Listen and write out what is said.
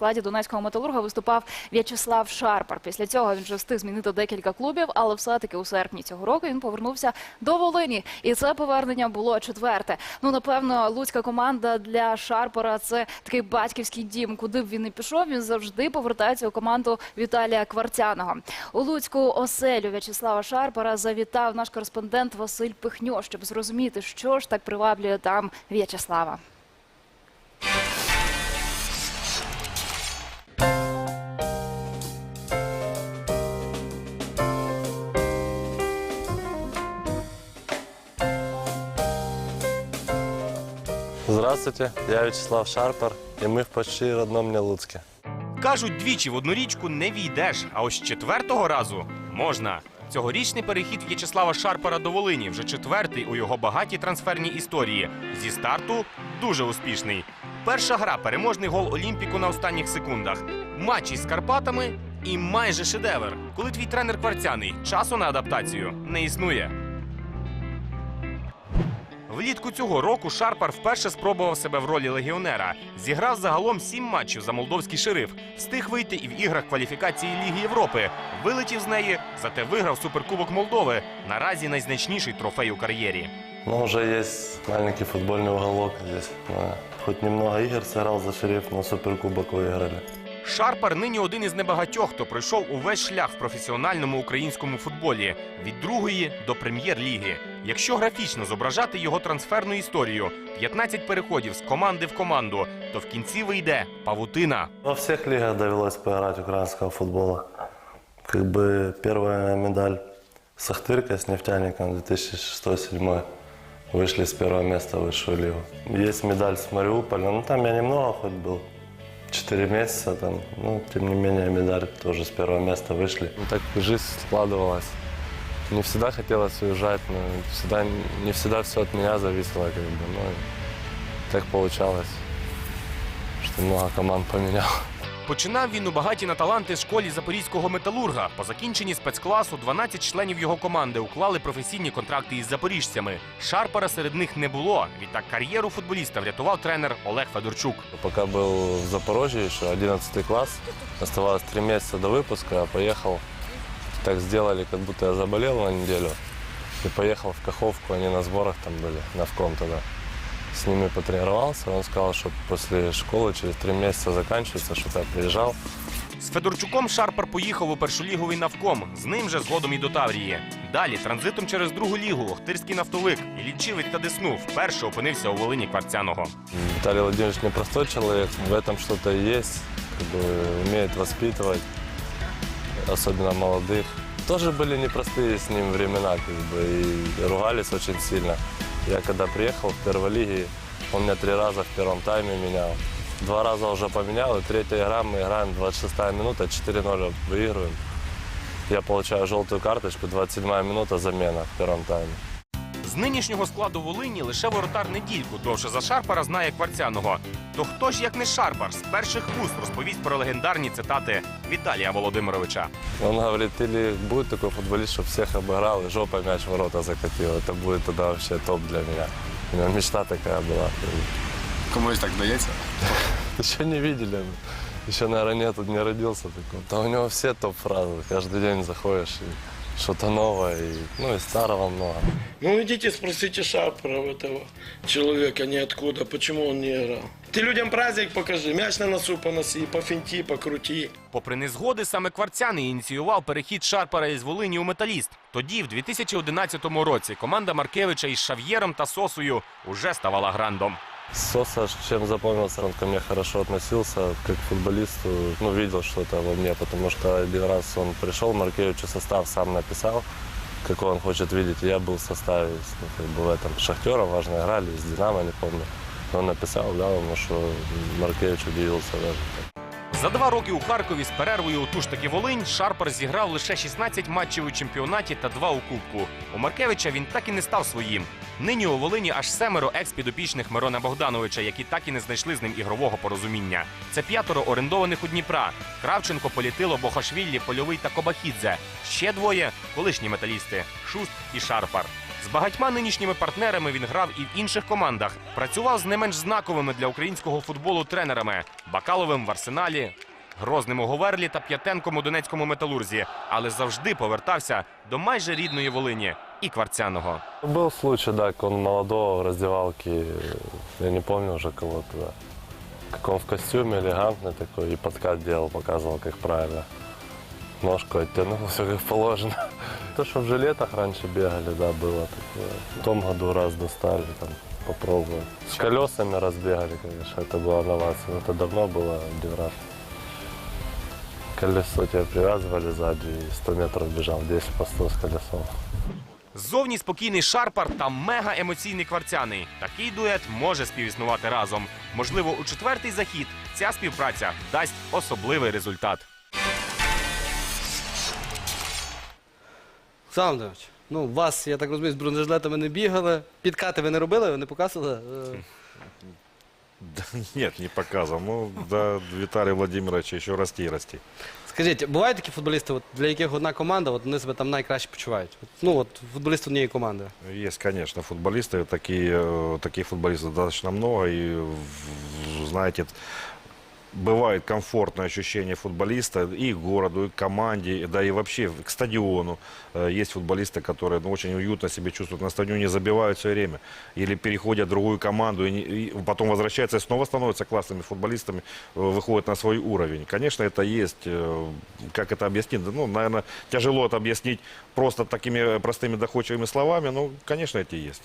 складі донецького металурга виступав В'ячеслав Шарпар. Після цього він вже встиг змінити декілька клубів, але все-таки у серпні цього року він повернувся до Волині. І це повернення було четверте. Ну напевно, луцька команда для Шарпара це такий батьківський дім. Куди б він не пішов, він завжди повертається у команду Віталія Кварцяного. У Луцьку оселю В'ячеслава Шарпара завітав наш кореспондент Василь Пихньо, щоб зрозуміти, що ж так приваблює там В'ячеслава. Здравствуйте, я Вячеслав Шарпар, и мы в почти родном мне Луцке. Кажуть, двічі в одну річку не війдеш, а ось четвертого разу можна. Цьогорічний перехід В'ячеслава Шарпара до Волині вже четвертий у його багатій трансферній історії. Зі старту дуже успішний. Перша гра переможний гол Олімпіку на останніх секундах. Матч із Карпатами і майже шедевр. Коли твій тренер кварцяний, часу на адаптацію не існує. Влітку цього року Шарпар вперше спробував себе в ролі легіонера. Зіграв загалом сім матчів за молдовський шериф. Встиг вийти і в іграх кваліфікації Ліги Європи. Вилетів з неї, зате виграв суперкубок Молдови. Наразі найзначніший трофей у кар'єрі. Но уже есть маленький футбольный уголок здесь. Да. Хоть немного игр сыграл за шериф, но суперкубок выиграли. Шарпар нині один із небагатьох, хто пройшов увесь шлях в професіональному українському футболі від другої до прем'єр-ліги. Якщо графічно зображати його трансферну історію, 15 переходів з команди в команду, то в кінці вийде павутина. У всіх лігах довелося пограти українського футболу. Якби перша медаль Сахтирка з нефтяником 2006-2007 вийшли з першого місця в вищу лігу. Є медаль з Маріуполя, ну там я немного хоч був. 4 месяца там, ну, тем не менее, медаль тоже с первого места вышли. Ну, так жизнь складывалась. Не всегда хотелось уезжать, но всегда, не всегда все от меня зависело, как бы, ну, Но так получалось, что много команд поменял. Починав він у багаті на таланти школі запорізького металурга. По закінченні спецкласу 12 членів його команди уклали професійні контракти із запоріжцями. Шарпара серед них не було. Відтак кар'єру футболіста врятував тренер Олег Федорчук. Пока был в Запорожье еще, 11 класс, оставалось три месяца до выпуска, я поехал, так сделали, как будто я заболел на неделю, и поехал в Каховку, они на сборах там были, на вком тогда. С ними потренировался, он сказал, что после школы через три месяца заканчивается, что я приезжал. З Федорчуком Шарпар поїхав у першоліговий навком. З ним же згодом і до Таврії. Далі транзитом через другу лігу Охтирський нафтовик і Лічівець та Десну вперше опинився у Волині Кварцяного. Виталий Владимирович непростой человек, в этом что-то есть, как бы умеет воспитывать, особенно молодых. Тоже были непростые с ним времена, как бы, и ругались очень сильно. Я когда приехал в первой лиге, он меня три раза в первом тайме менял. Два раза уже поменял, и третья игра мы играем 26 минута, 4-0 выигрываем. Я получаю желтую карточку, 27 минута замена в первом тайме. З нинішнього складу Волині лише воротар недільку довше за Шарпара знає Кварцяного. То хто ж як не Шарпар з перших вуст розповість про легендарні цитати Віталія Володимировича. Он говорит, или будет такой футболист, что всех обыграл и жопой мяч в ворота закатил. Это будет тогда вообще топ для меня. У меня мечта такая была. Комусь так вдається. Еще не видели. Еще, наверное, нет, не родился такой. Да у него все топ-фразы. Каждый день заходишь и что-то новое. И, ну и старого много. Ну идите спросите Шарпера у этого человека ниоткуда, почему он не играл. Ты людям праздник покажи, мяч на носу поноси, пофинти, покрути. Попри незгоди, саме Кварцяний ініціював перехід Шарпара із Волині у металіст. Тоді, в 2011 році, команда Маркевича із Шав'єром та Сосою уже ставала грандом. Соса, чем запомнился, он ко мне хорошо относился, как к футболисту, ну, видел что-то во мне, потому что один раз он пришел, Маркевичу состав сам написал, какой он хочет видеть, и я был в составе, ну, как бы в этом, Шахтера важно играли, с Динамо, не помню. Он написал, дал ему, что Маркевич удивился даже. За два роки у Харкові з перервою у ту ж таки Волинь Шарпар зіграв лише 16 матчів у чемпіонаті та два у кубку. У Маркевича він так і не став своїм. Нині у Волині аж семеро екс-підопічних Мирона Богдановича, які так і не знайшли з ним ігрового порозуміння. Це п'ятеро орендованих у Дніпра: Кравченко, Політило, Бохашвілі, Польовий та Кобахідзе. Ще двоє колишні металісти Шуст і Шарпар. З багатьма нинішніми партнерами він грав і в інших командах. Працював з не менш знаковими для українського футболу тренерами Бакаловим в Арсеналі, Грозним у Говерлі та П'ятенком у Донецькому металурзі, але завжди повертався до майже рідної Волині і Кварцяного. Был случай, да, как он молодого в раздевалке, я не помню уже кого-то, да. Как он в костюме элегантный такой и подкат делал, показывал, как правильно. Ножку оттянул, все как положено. То, что в жилетах раньше бегали, да, было такое. В том году раз достали, там, попробовать. С колесами разбегали, конечно, это была новация. Это давно было один раз. Колесо тебя привязывали сзади и 100 метров бежал, 10 по 100 с колесом. Ззовні спокійний Шарпар та мега емоційний Кварцяний. Такий дует може співіснувати разом. Можливо, у четвертий захід ця співпраця дасть особливий результат. Олександр Володимирович, ну, вас, я так розумію, з бронежилетами не бігали. Підкати ви не робили, ви не показували? Е, Да нет, не показывал. Ну, до Виталия Владимировича еще расти и расти. Скажіть, бувають такі футболісти, для яких одна команда, вони себе там найкраще почувають? Ну, от, футболісти однієї команди. Есть, конечно, футболисты, э, таких футболистов достаточно много. И, в- бывает комфортное ощущение футболиста и городу, и команде, да и вообще к стадиону. Э, Есть футболисты, которые ну, очень уютно себя чувствуют на стадионе, забивают все время. Или переходят в другую команду, и, и потом возвращаются и снова становятся классными футболистами, э, выходят на свой уровень. Конечно, это есть. э, Как это объяснить? Ну, наверное, тяжело это объяснить просто такими простыми доходчивыми словами. Ну, конечно, эти есть.